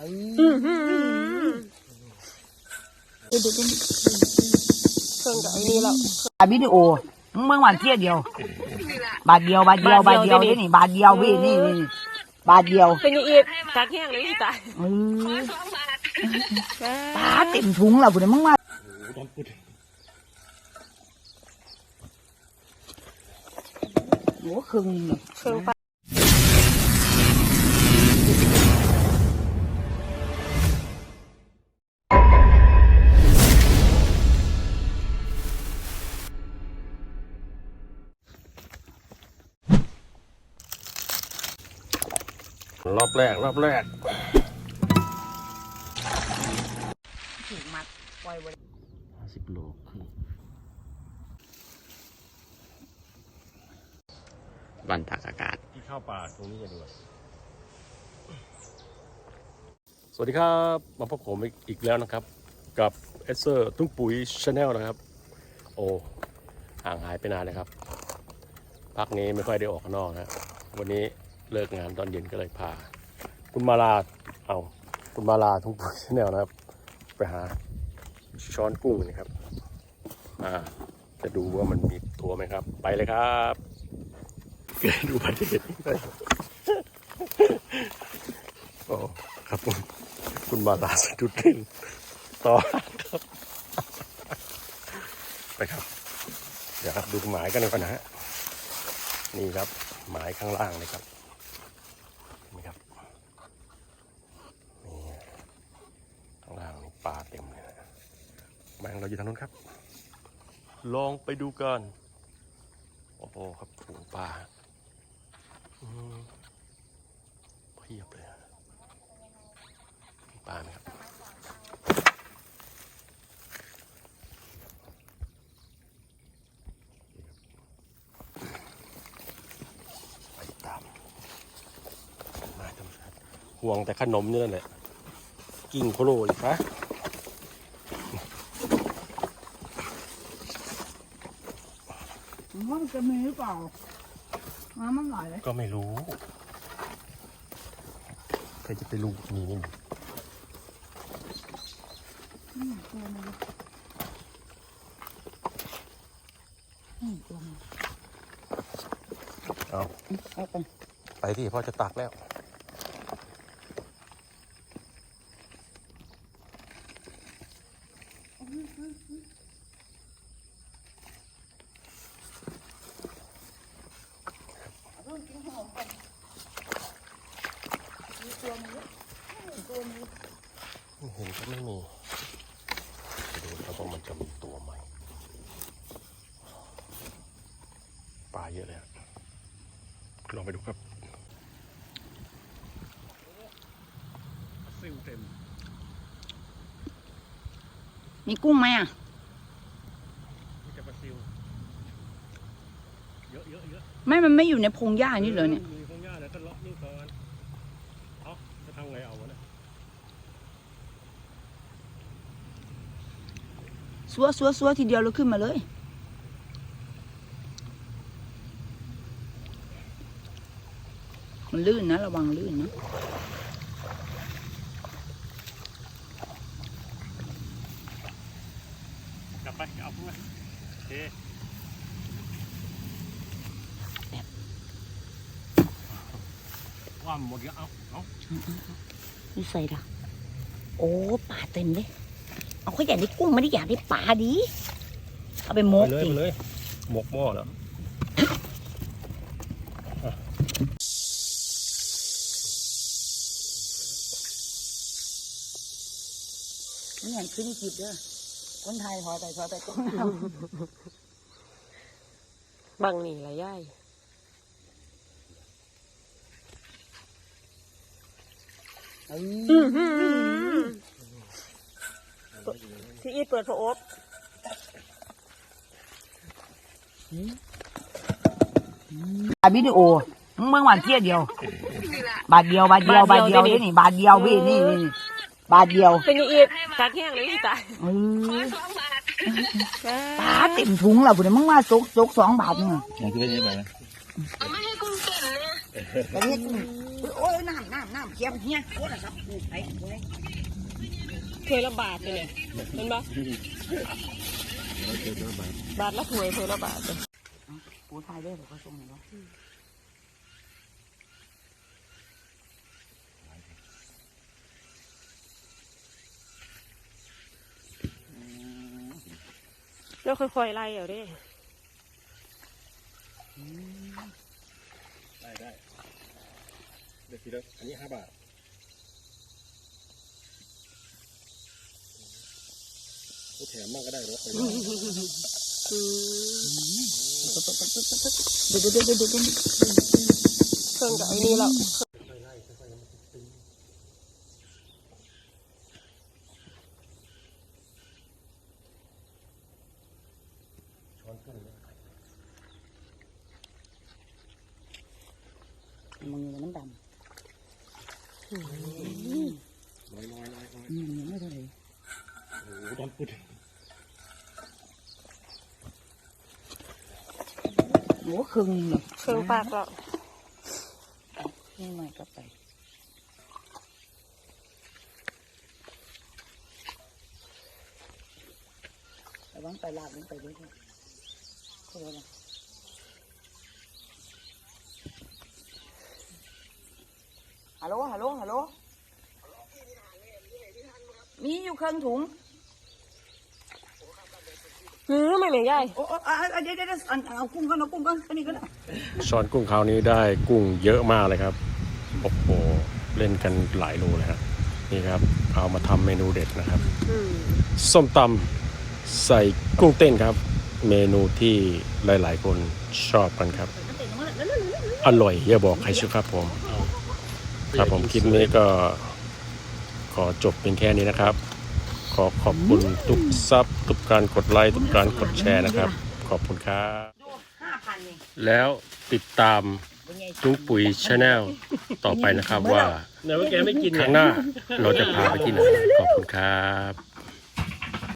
อือหือเดี๋ยวๆๆเครื่องกับไอ้นี่แล้วอัดวิดีโอมึงเมื่อวันเที่ยเดียว บาทเดียวบาทเดียวบาทเดียวนี่นี่บาทเดียวพี่นี่นี่บาทเดียวเป็นยังอีกตากแห้งเลยพี่ตายเออปลาเต็มถุงแล้วพุ่นมึงว่าโอ้ครึ่งนี่เครื่องป รอบแรก รอบแรกถูกมัดปล่อยไว้สิบโลครึ่งวันตากอากาศ ที่เข้าป่าตรงนี้กันดีกว่าสวัสดีครับ มาพบผมอีกแล้วนะครับ กับเอสเซอร์ตุ้งปุ๋ยชาแนลนะครับ โอ้ห่างหายไปนานเลยครับ พักนี้ไม่ค่อยได้ออกข้างนอกนะ วันนี้ เลิกงานตอนเย็นก็เลยพา คุณมาลาเอาคุณมาลาทุ่งปุ๋ยชาแนลนะครับ ไปหาช้อนกุ้งนะครับอ่าจะดูว่ามันมีตัวไหมครับ ไปเลยครับเกิดดูไปที่เห็นไปโอ้ครับผมคุณมาลาสะดุดดิ้นต่อครับ ไปครับ เดี๋ยวครับดูหมายกันหน่อยก่อนนะฮะนี่ครับหมายข้างล่างเลยครับ นี่ครับ นี่ข้างล่างนี่ปลาเต็มเลยนะ แมงเราอยู่ทางนู้นครับ ลองไปดูกัน โอ้โหครับฝูงปลาเพียบเลยปลาไหมครับไปตามมาธรรมห่วงแต่ขนมนี่นั่นแหละ กิ่งโคโลเลยครับ ว่า มันจะมีหรือเปล่าน้ำมันไหลเลยก็ไม่รู้ใครจะไปรู้มีไม่มีตัวมันอืมตัวมันเอาเอาไปไปที่พ่อจะตักแล้ว เห็นก็ไม่มีไปดูแล้วว่ามันจะมีตัวไหมปลาเยอะเลยอะลองไปดูครับซิวเต็ม มีกุ้งไหมอะมีแต่ปลาซิว เยอะเยอะเยอะไม่ มันไม่อยู่ในพงหญ้านี่เหรอเนี่ย อยู่ในพงหญ้าแล้วก็เลาะนี่ก่อนเอาจะทำไงเอาวะเนี่ย ซัวซัวซัวทีเดียวแล้วขึ้นมาเลย มันลื่นนะ ระวังลื่นนะกลับไปเอาพวกมันโอเคว่าหมดแล้วเอาเอาดูใส่ละโอ้ปลาเต็มเลย เอาเขาอยากได้กุ้งไม่ได้อยากได้ปลาดีเอาไปโมไปกเลยสิไปเลยหมกหม้อเหรอนี่ไงขึ้นคลิปเด้อคนไทยถอยไปถอยไปก้นน้บังนี่ละย่ายำเอ้ยอื อหือที่อีเปิดพระอบอัดวิดีโอมึงเมื่อวันเที่ยเดียว บาทเดียวบาทเดียวบาทเดียวนี่นี่บาทเดียวพี่นี่นี่บาทเดียวเป็นยังอีกตากแห้งเลยพี่ตายเออปลาเต็มถุงแล้วพุ่นมึงว่าจกจกสองบาทเนี่ยอย่างที่ไม่ได้ไปนะเอาไม่ให้กุ้งเต้นนะตอนนี้กุ้งโอ้ยน้ำน้ำน้ำเค็มเฮียโอ้ยนะครับกุ้งไอ้กุ้งไอ้ เคยละบาทเลยเนี่ยเห็นปะบาทละถวยเคยละบาทเลยปูไทยด้วยผมก็ส่งให้เนาะแล้วค่อยๆไล่เอาด้ได้ได้เดี๋ยวทีละอันนี้ห้าบาทโอ้ แถมมากก็ได้เนาะอืมเดี๋ยวเดี๋ยวเดี๋ยวเดี๋ยวเดี๋ยวเครื่องกับไอ้นี่แล้วมึงมันดำน้อยน้อยน้อย พูดโอ้ครึ่งเนาะเครื่องปากแล้วนี่หน่อยก็ไประวังไปลากลงไปด้วยค่ะเขาบอกว่าฮัลโหลฮัลโหลฮัลโหลมีอยู่เครื่องถุง หือไม่เหม็นใหญ่โอ้โอ้อะอะเดี๋ยวเดี๋ยวเดี๋ยวอันเอากุ้งก่อนเอากุ้งก่อนอันนี้ก็ได้ช้อนกุ้งคราวนี้ได้กุ้งเยอะมากเลยครับโอ้โหเล่นกันหลายโลเลยครับนี่ครับ เอามาทำเมนูเด็ดนะครับ อืมส้มตำใส่กุ้งเต้นครับ เมนูที่หลายๆ คนชอบกันครับ อร่อยอย่าบอกใครชื่อครับผม ครับผมคลิปนี้ก็ขอจบเป็นแค่นี้นะครับ ขอขอบคุณทุกซับทุกการกดไลค์ทุกการกดแชร์นะครับ ขอบคุณครับห้าพันนี่แล้วติดตามจุ้งปุ๋ยชาแนลต่อไปนะครับว่าไหนว่าแกไม่กินครั้งหน้าเราจะพาไปที่ไหนขอบคุณครับ